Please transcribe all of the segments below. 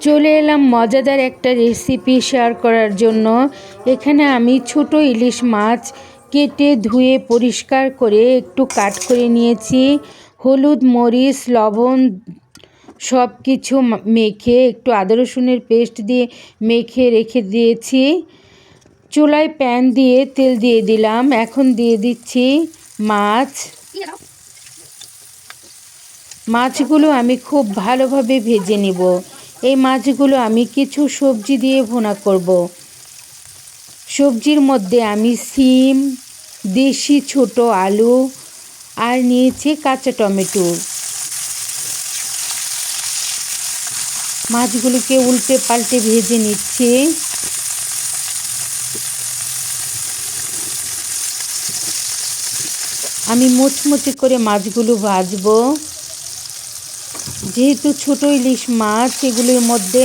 চলে এলাম মজাদার একটা রেসিপি শেয়ার করার জন্য। এখানে আমি ছোট ইলিশ মাছ কেটে ধুয়ে পরিষ্কার করে একটু কাট করে নিয়েছি। হলুদ, মরিচ, লবণ সব কিছু মেখে একটু আদা, রসুনের পেস্ট দিয়ে মেখে রেখে দিয়েছি। চুলায় প্যান দিয়ে তেল দিয়ে দিলাম। এখন দিয়ে দিচ্ছি মাছ। মাছগুলো আমি খুব ভালোভাবে ভেজে নিব। এই মাছগুলো আমি কিছু সবজি দিয়ে ভুনা করব। সবজির মধ্যে আমি সিম, দেশি ছোট আলু আর নিয়েছি কাঁচা টমেটো। মাছগুলোকে উল্টে পাল্টে ভেজে নিচ্ছি। আমি মুচমুচে করে মাছগুলো ভাজবো। যেহেতু ছোট ইলিশ মাছ, এগুলির মধ্যে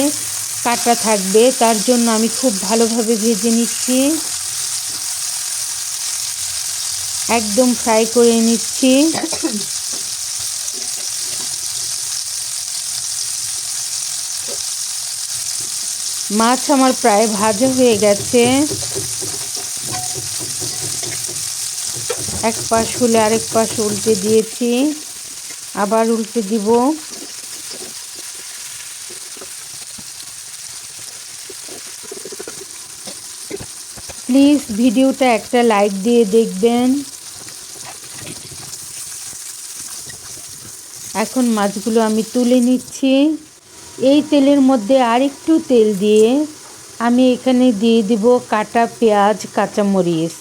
কাটা থাকবে, তার জন্য আমি খুব ভালোভাবে ভেজে নিচ্ছি। একদম ফ্রাই করে নিচ্ছি। মাছ আমার প্রায় ভাজা হয়ে গেছে। এক পাশ হলে আরেক পাশ উল্টে দিয়েছি। আবার উল্টে দিব। প্লিজ ভিডিওটা একটা লাইক দিয়ে দেখবেন। এখন মাছগুলো আমি তুলে নিচ্ছি। এই তেলের মধ্যে আরেকটু তেল দিয়ে আমি এখানে দিয়ে দিব কাটা পেঁয়াজ, কাঁচামরিচ।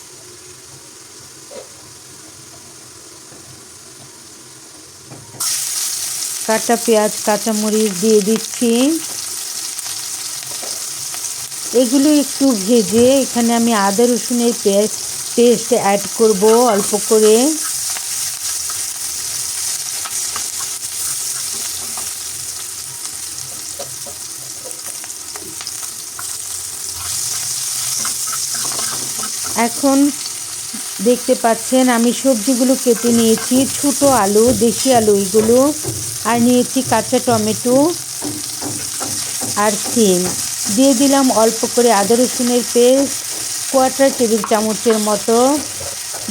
কাটা পেঁয়াজ, কাঁচামরিচ দিয়ে দিচ্ছি। এগুলো একটু ভেজে এখানে আমি আদা, রসুনের পেস্ট পেস্ট অ্যাড করব অল্প করে। এখন দেখতে পাচ্ছেন আমি সবজিগুলো কেটে নিয়েছি, ছোট আলু, দেশি আলু এগুলো, আর নিয়েছি কাঁচা টমেটো আর সিম। দিয়ে দিলাম অল্প করে আদা রসুনের পেস্ট, কোয়াটার টেবিল চামচের মতো।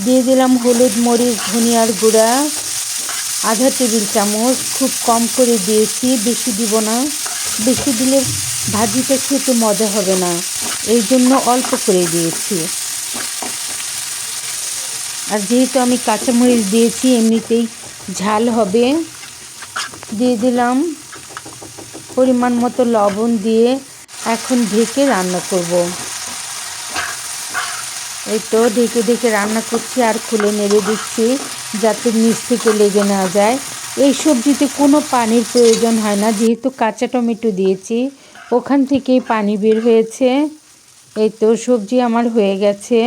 দিয়ে দিলাম হলুদ মরিচ, ধনিয়ার গুঁড়া, আধা টেবিল চামচ। খুব কম করে দিয়েছি, বেশি দিব না। বেশি দিলে ভাজিটা খেতে মজা হবে না। এই জন্য অল্প করে দিয়েছি। আর যেহেতু আমি কাঁচামরিচ দিয়েছি, এমনিতেই ঝাল হবে। দিয়ে দিলাম পরিমাণ মতো লবণ দিয়ে এখন ঢেকে রান্না করব। এই তো ঢেকে ঢেকে রান্না করছি আর খুলে নেড়ে দিচ্ছি যাতে নিচ থেকে লেগে না যায়। এই সবজিতে কোনো পানির প্রয়োজন হয় না, যেহেতু কাঁচা টমেটো দিয়েছি, ওখান থেকেই পানি বের হয়েছে। এই তো সবজি আমার হয়ে গেছে।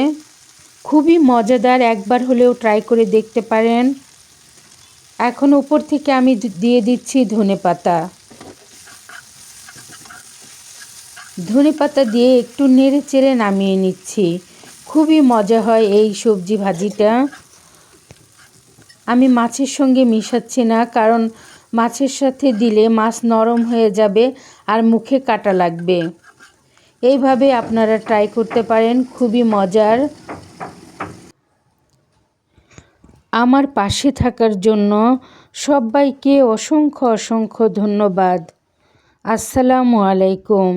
খুবই মজাদার, একবার হলেও ট্রাই করে দেখতে পারেন। এখন উপর থেকে আমি দিয়ে দিচ্ছি ধনে পাতা। ধনে পাতা দিয়ে একটু নেড়ে চেড়ে নামিয়ে নিচ্ছি। খুবই মজা হয় এই সবজি ভাজিটা। আমি মাছের সঙ্গে মিশাচ্ছি না, কারণ মাছের সাথে দিলে মাছ নরম হয়ে যাবে আর মুখে কাটা লাগবে। এইভাবে আপনারা ট্রাই করতে পারেন, খুবই মজার। আমার পাশে থাকার জন্য সবাইকে অসংখ্য অসংখ্য ধন্যবাদ। আসসালামু আলাইকুম।